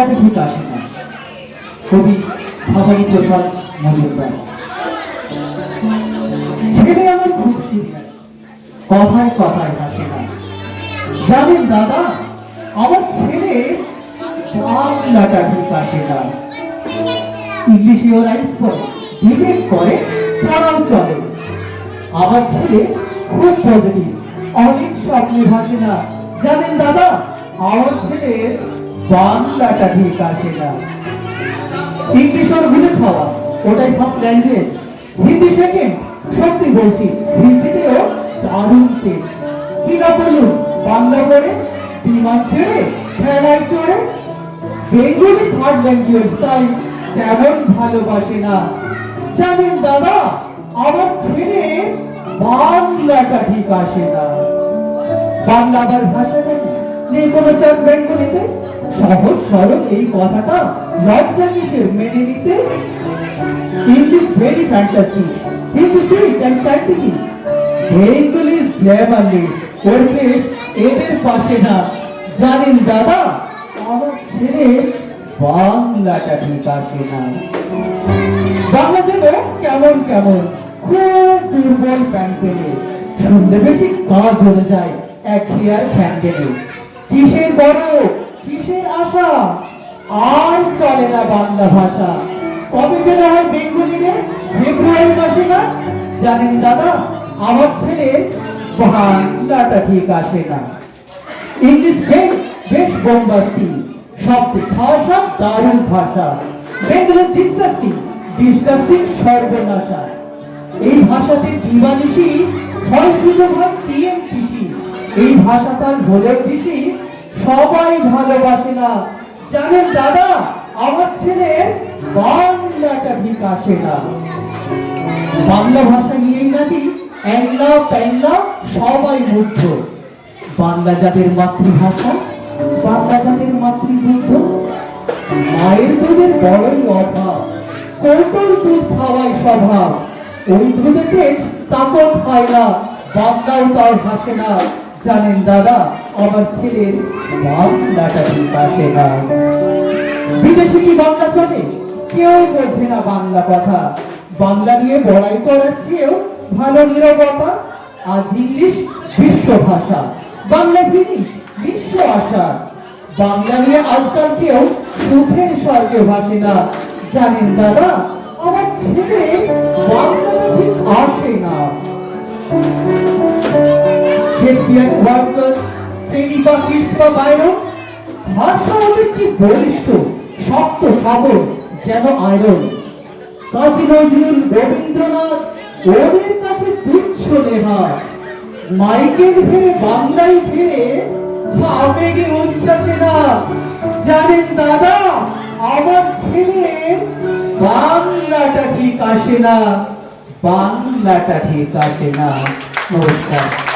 বাংলাটা ঠিক আসে। না কবি ভবানী প্রসাদ মজুমদার। ছেলে আমার সিরিয়াস কথায় কথায় হাসে না। জানেন দাদা, আমার ছেলে বাংলাটা ঠিক আসে না। ইংলিশে ও রাইট করে ডিবেট করে তারাও চলে। আমার ছেলে খুব পজিটিভ অনেক স্বপ্নে ভাসে না। জানেন দাদা, আমার ছেলে বাংলাটা ঠিক আসে না। ইংলিশ ভুলে খাওয়া, ওটাই ফার্স্ট ল্যাঙ্গুয়েজ হিন্দি সেকেন্ড সত্যি বলছি, হিন্দিতেও দারুণ টেস্ট কি না বলুন, বাংলা করে বিমান ছেড়ে, খেলায় চড়ে, বেঙ্গলি থার্ড ল্যাঙ্গুয়েজ তাই তেমন ভালোবাসে না। জানেন দাদা, আমার ছেলে বাংলাটা ঠিক আসে না। বাংলা আবার ভাষাটা? নেই কোনো চাপ বেঙ্গলিতে? সহজ, সরল এই কথাটা লজ্জা কিসের মেনে নিতে ইংলিশ ভেরি ফ্যান্টাস্টিক কিন্তু সুইট অ্যান্ড সাইন্টিফিক বেঙ্গলি গ্ল্যামারলি করতে এদের পাশে না। জানেন দাদা, আমার ছেলে বাংলাটা ঠিক না। বাংলা যেন কেমন কেমন? খুব দুর্বল প্যান পেলে শুনতে বেশি কাজ হয়ে যায় এক খেয়ার ফ্যান পেলে কিসের বড়? কিসের আশা? আর চলে না বাংলা ভাষা। কবে যেন হয় বেঙ্গলিরে ফেব্রুয়ারি মাসে না? জানেন দাদা, আমার ছেলে বাংলাটা ঠিক আসে না। ইংলিশ বেশ বেশ শব্দ ভাষা দারুণ ভাষা। বেঙ্গলের ডিসকাস্টিং ডিসকাস্টিং সর্বনাশা। এই ভাষাতে দিবানিশি ভাব পিএম কৃষি এই ভাষা তার দিশি সবাই ভালোবাসে না। জানেন দাদা, আমার ছেলে বাংলাটা ঠিক আসে না। বাংলা ভাষা নিয়েই নাকি একলা প্যাংলা, সবাই মুগ্ধ বাংলা যাদের মাতৃভাষা, বাংলা যাদের মাতৃবুদ্ধ মায়ের দুধের বড়ই অভাব কৌটল দুধ খাওয়াই স্বভাব। ওই দুধে তেজ তাকত খায় না, বাংলাও তার হাসে না। জানেন দাদা, আমার ছেলের আসে না। বিদেশে কি বাংলা চলে কেউ বোঝে না বাংলা কথা। বাংলা নিয়ে বড়াই করার চেয়েও ভালো নিরবতা। আজ ইংলিশ বিশ্ব ভাষা, বাংলা জিনিস বিশ্ব আশা। বাংলা নিয়ে আজকাল কেউ সুখের স্বর্গে ভাসে না। জানেন দাদা, আমার ছেলে বাংলাটা ঠিক আসে না। শেক্সপিয়ার ওয়াটসন শ্রেণি বা কৃষ্ণ বাইরন ভাষা ওদের কি বলিষ্ঠ, শক্ত সাগর যেন আয়রন। কাজী নজরুল রবীন্দ্রনাথ, ওদের কাছে তুচ্ছ নেহা। মাইকেল ফিরে বাংলায় ফিরে, আবেগে উচ্ছ্বাসে না। জানেন দাদা, আমার ছেলে, বাংলাটা ঠিক আসে না। বাংলাটা ঠিক আসে না। নমস্কার।